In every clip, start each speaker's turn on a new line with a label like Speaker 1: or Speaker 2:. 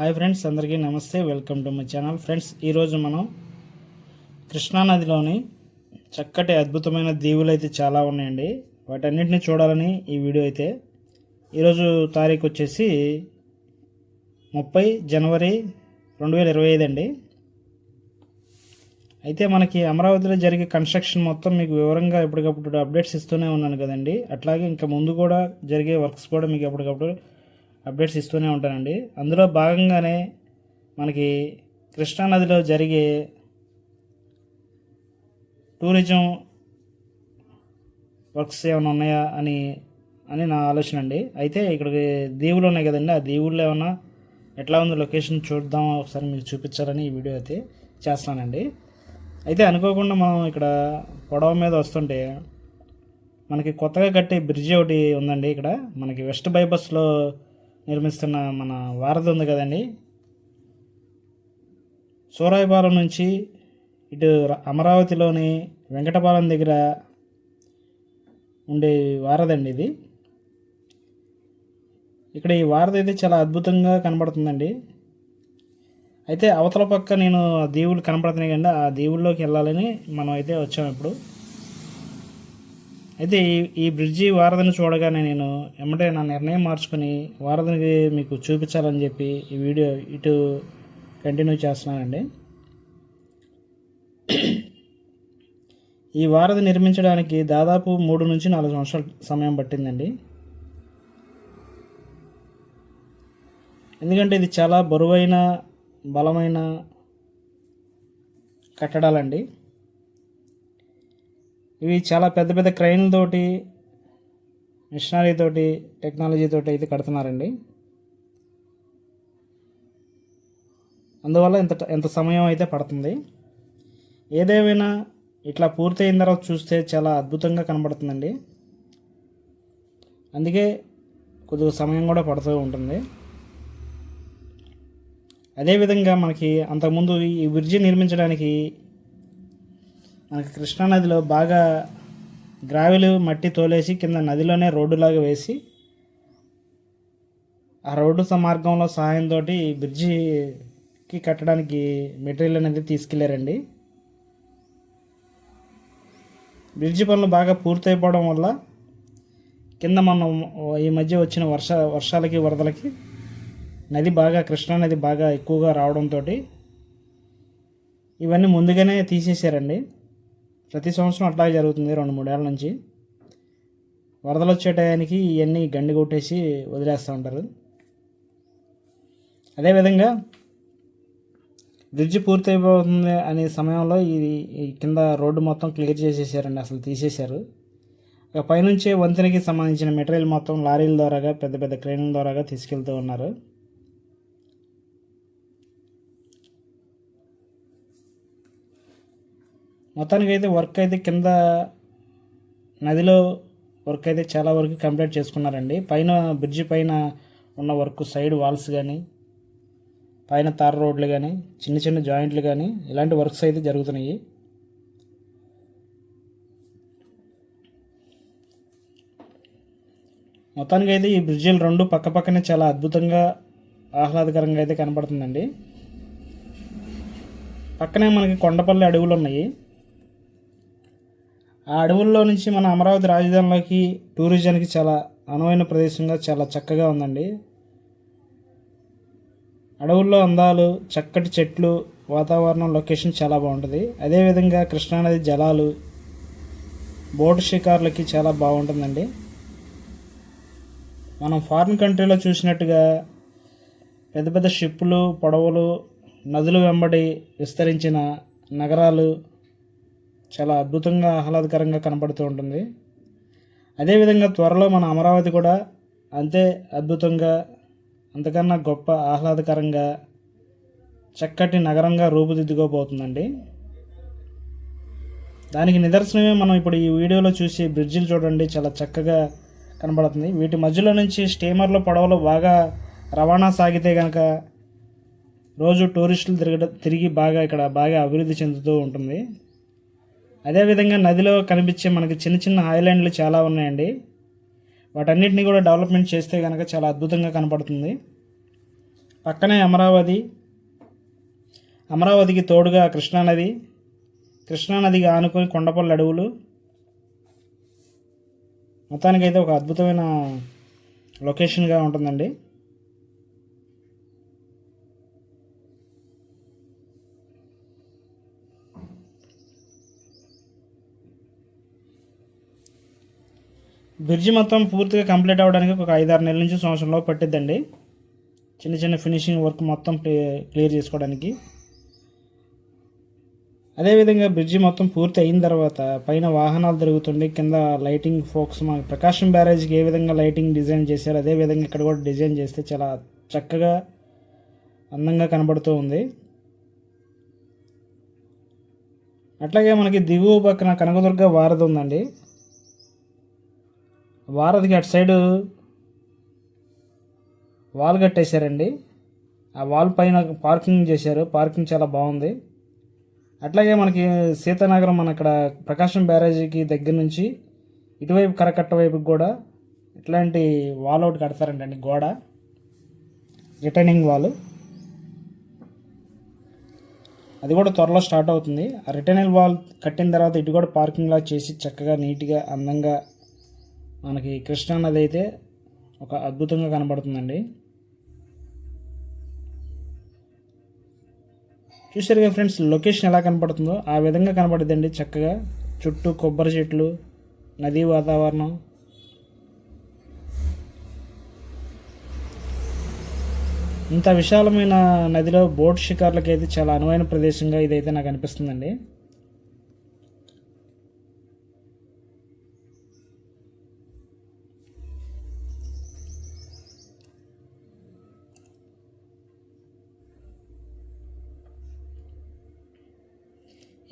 Speaker 1: Hi friends అందరికీ నమస్తే welcome to my channel. Friends ఈరోజు మనం కృష్ణానదిలోని చక్కటి అద్భుతమైన దీవులు అయితే చాలా ఉన్నాయండి. వాటన్నిటిని చూడాలని ఈ వీడియో అయితే ఈరోజు తారీఖు వచ్చేసి ముప్పై జనవరి రెండు వేల ఇరవై ఐదు అండి. అయితే మనకి అమరావతిలో జరిగే కన్స్ట్రక్షన్ మొత్తం మీకు వివరంగా ఎప్పటికప్పుడు అప్డేట్స్ ఇస్తూనే ఉన్నాను కదండి. అట్లాగే ఇంకా ముందు కూడా జరిగే వర్క్స్ కూడా మీకు ఎప్పటికప్పుడు అప్డేట్స్ ఇస్తూనే ఉంటానండి. అందులో భాగంగానే మనకి కృష్ణానదిలో జరిగే టూరిజం వర్క్స్ ఏమైనా ఉన్నాయా అని అని నా ఆలోచన అండి. అయితే ఇక్కడికి దీవులు ఉన్నాయి కదండి. ఆ దీవుల్లో ఏమైనా ఎట్లా ఉందో లొకేషన్ చూద్దాం. ఒకసారి మీకు చూపించాలని ఈ వీడియో అయితే చేస్తానండి అయితే అనుకోకుండా మనం ఇక్కడ పొడవ మీద వస్తుంటే మనకి కొత్తగా కట్టే బ్రిడ్జ్ ఒకటి ఉందండి ఇక్కడ. మనకి వెస్ట్ బైపాస్లో నిర్మిస్తున్న మన వారధి ఉంది కదండి. సూరాయపాలెం నుంచి ఇటు అమరావతిలోని వెంకటపాలెం దగ్గర ఉండే వారధండి ఇది. ఇక్కడ ఈ వారధి అయితే చాలా అద్భుతంగా కనబడుతుందండి. అయితే అవతల పక్క నేను ఆ దేవుళ్ళు కనపడుతున్నాయి కండి ఆ దేవుళ్ళలోకి వెళ్ళాలని మనం అయితే వచ్చాము ఇప్పుడు. అయితే ఈ ఈ బ్రిడ్జి వారధిని చూడగానే నేను ఎమ్మటే నా నిర్ణయం మార్చుకొని వారధిని మీకు చూపించాలని చెప్పి ఈ వీడియో ఇటు కంటిన్యూ చేస్తున్నానండి. ఈ వారధి నిర్మించడానికి దాదాపు మూడు నుంచి నాలుగు సంవత్సరాల సమయం పట్టిందండి. ఎందుకంటే ఇది చాలా బరువైన బలమైన కట్టడాలండి. ఇవి చాలా పెద్ద పెద్ద క్రైన్లతోటి మిషనరీతోటి టెక్నాలజీతోటి అయితే కడుతున్నారండి. అందువల్ల ఇంత ఎంత సమయం అయితే పడుతుంది. ఏదేమైనా ఇట్లా పూర్తయిన తర్వాత చూస్తే చాలా అద్భుతంగా కనబడుతుందండి. అందుకే కొద్దిగా సమయం కూడా పడుతూ ఉంటుంది. అదేవిధంగా మనకి అంతకుముందు ఈ బ్రిడ్జి నిర్మించడానికి మనకి కృష్ణానదిలో బాగా గ్రావెలు మట్టి తోలేసి కింద నదిలోనే రోడ్డులాగా వేసి ఆ రోడ్డు మార్గంలో సహాయంతో బ్రిడ్జికి కట్టడానికి మెటీరియల్ అనేది తీసుకెళ్ళారండి. బ్రిడ్జి పనులు బాగా పూర్తయిపోవడం వల్ల కింద మనం ఈ మధ్య వచ్చిన వర్ష వర్షాలకి వరదలకి నది బాగా కృష్ణా నది బాగా ఎక్కువగా రావడంతో ఇవన్నీ ముందుగానే తీసేశారండి. ప్రతి సంవత్సరం అట్లాగే జరుగుతుంది రెండు మూడేళ్ళ నుంచి. వరదలు వచ్చే టయానికి ఇవన్నీ గండి కొట్టేసి వదిలేస్తూ ఉంటారు. అదేవిధంగా బ్రిడ్జ్ పూర్తయిపోతుంది అనే సమయంలో ఇది కింద రోడ్డు మొత్తం క్లియర్ చేసేసారండి అసలు తీసేశారు. ఇక పైనుంచే వంతెనకి సంబంధించిన మెటీరియల్ మొత్తం లారీల ద్వారాగా పెద్ద పెద్ద క్రేన్ల ద్వారాగా తీసుకెళ్తూ ఉన్నారు. మొత్తానికి అయితే వర్క్ అయితే కింద నదిలో వర్క్ అయితే చాలా వరకు కంప్లీట్ చేసుకున్నారండి. పైన బ్రిడ్జి పైన ఉన్న వర్క్ సైడ్ వాల్స్ కానీ పైన తార రోడ్లు కానీ చిన్న చిన్న జాయింట్లు కానీ ఇలాంటి వర్క్స్ అయితే జరుగుతున్నాయి. మొత్తానికి అయితే ఈ బ్రిడ్జిలు రెండు పక్క పక్కనే చాలా అద్భుతంగా ఆహ్లాదకరంగా అయితే కనపడుతుందండి పక్కనే మనకి కొండపల్లి అడవులు ఉన్నాయి. ఆ అడవుల్లో నుంచి మన అమరావతి రాజధానిలోకి టూరిజానికి చాలా అనువైన ప్రదేశంగా చాలా చక్కగా ఉందండి. అడవుల్లో అందాలు చక్కటి చెట్లు వాతావరణం లొకేషన్ చాలా బాగుంటుంది. అదేవిధంగా కృష్ణానది జలాలు బోటు షికార్లకి చాలా బాగుంటుందండి. మనం ఫారిన్ కంట్రీలో చూసినట్టుగా పెద్ద పెద్ద షిప్పులు పడవలు నదులు వెంబడి విస్తరించిన నగరాలు చాలా అద్భుతంగా ఆహ్లాదకరంగా కనపడుతూ ఉంటుంది. అదేవిధంగా త్వరలో మన అమరావతి కూడా అంతే అద్భుతంగా అంతకన్నా గొప్ప ఆహ్లాదకరంగా చక్కటి నగరంగా రూపుదిద్దుకోబోతుందండి. దానికి నిదర్శనమే మనం ఇప్పుడు ఈ వీడియోలో చూసి బ్రిడ్జిలు చూడండి. చాలా చక్కగా కనబడుతుంది. వీటి మధ్యలో నుంచి స్టీమర్లు పడవలు బాగా రవాణా సాగితే కనుక రోజు టూరిస్టులు తిరగ తిరిగి బాగా ఇక్కడ బాగా అభివృద్ధి చెందుతూ ఉంటుంది. అదేవిధంగా నదిలో కనిపించే మనకి చిన్న చిన్న ఐలాండ్లు చాలా ఉన్నాయండి. వాటన్నిటిని కూడా డెవలప్మెంట్ చేస్తే కనుక చాలా అద్భుతంగా కనపడుతుంది. పక్కనే అమరావతి. అమరావతికి తోడుగా కృష్ణానది కృష్ణానదికి ఆనుకొని కొండపల్లి అడవులు. మొత్తానికైతే ఒక అద్భుతమైన లొకేషన్గా ఉంటుందండి. బ్రిడ్జి మొత్తం పూర్తిగా కంప్లీట్ అవ్వడానికి ఒక ఐదారు నెలల నుంచి సంవత్సరంలో పట్టిద్దండి. చిన్న చిన్న ఫినిషింగ్ వర్క్ మొత్తం క్లియర్ చేసుకోవడానికి. అదేవిధంగా బ్రిడ్జి మొత్తం పూర్తి అయిన తర్వాత పైన వాహనాలు తిరుగుతుంది కింద లైటింగ్ ఫోక్స్ మన ప్రకాశం బ్యారేజ్కి ఏ విధంగా లైటింగ్ డిజైన్ చేశారు అదే విధంగా ఇక్కడ కూడా డిజైన్ చేస్తే చాలా చక్కగా అందంగా కనబడుతూ ఉంది. అట్లాగే మనకి దిగువ పక్కన కనకదుర్గ వారధి ఉందండి. వారధికి అటు సైడు వాల్ కట్టేశారండి. ఆ వాల్ పైన పార్కింగ్ చేశారు. పార్కింగ్ చాలా బాగుంది. అట్లాగే మనకి సీతానగరం మన ఇక్కడ ప్రకాశం బ్యారేజీకి దగ్గర నుంచి ఇటువైపు కరకట్ట వైపుకి కూడా ఇట్లాంటి వాల్ ఒకటి కడతారంటండి గోడ. Returning wall. అది కూడా త్వరలో స్టార్ట్ అవుతుంది. ఆ రిటర్నింగ్ వాల్ కట్టిన తర్వాత ఇటు కూడా పార్కింగ్ లా చేసి చక్కగా నీట్గా అందంగా మనకి కృష్ణా నది అయితే ఒక అద్భుతంగా కనబడుతుందండి. చూసారుగా ఫ్రెండ్స్ లొకేషన్ ఎలా కనపడుతుందో ఆ విధంగా కనపడుతుందండి చక్కగా. చుట్టూ కొబ్బరి చెట్లు నదీ వాతావరణం. ఇంత విశాలమైన నదిలో బోట్ షికార్లకి అయితే చాలా అనువైన ప్రదేశంగా ఇదైతే నాకు అనిపిస్తుందండి.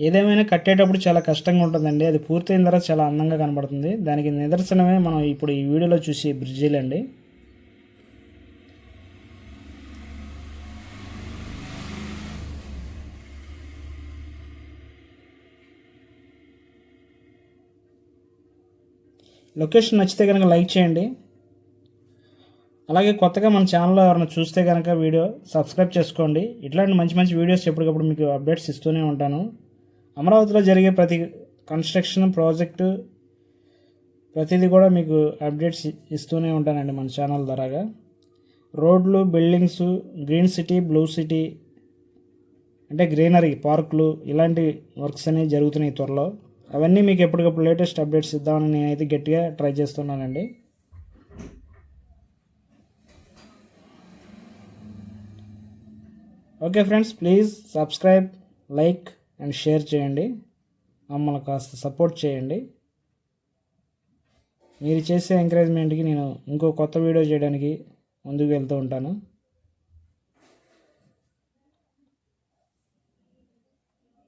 Speaker 1: ఏదేమైనా కట్టేటప్పుడు చాలా కష్టంగా ఉంటుందండి. అది పూర్తయిన తర్వాత చాలా అందంగా కనబడుతుంది. దానికి నిదర్శనమే మనం ఇప్పుడు ఈ వీడియోలో చూసే బ్రిడ్జీలు అండి. లొకేషన్ నచ్చితే కనుక లైక్ చేయండి. అలాగే కొత్తగా మన ఛానల్లో ఎవరైనా చూస్తే కనుక వీడియో సబ్స్క్రైబ్ చేసుకోండి. ఇట్లాంటి మంచి మంచి వీడియోస్ ఎప్పటికప్పుడు మీకు అప్డేట్స్ ఇస్తూనే ఉంటాను. అమరావతిలో జరిగే ప్రతి కన్స్ట్రక్షన్ ప్రాజెక్టు ప్రతిదీ కూడా మీకు అప్డేట్స్ ఇస్తూనే ఉంటానండి మన ఛానల్ ద్వారాగా. రోడ్లు buildings green city blue city అంటే గ్రీనరీ పార్కులు ఇలాంటి వర్క్స్ అనేవి జరుగుతున్నాయి త్వరలో. అవన్నీ మీకు ఎప్పటికప్పుడు లేటెస్ట్ అప్డేట్స్ ఇద్దామని నేనైతే గట్టిగా ట్రై చేస్తున్నానండి. Okay friends please subscribe like and share చేయండి. మమ్మల్ని కాస్త సపోర్ట్ చేయండి. మీరు చేసే ఎంకరేజ్మెంట్కి నేను ఇంకో కొత్త వీడియో చేయడానికి ముందుకు వెళ్తూ ఉంటాను.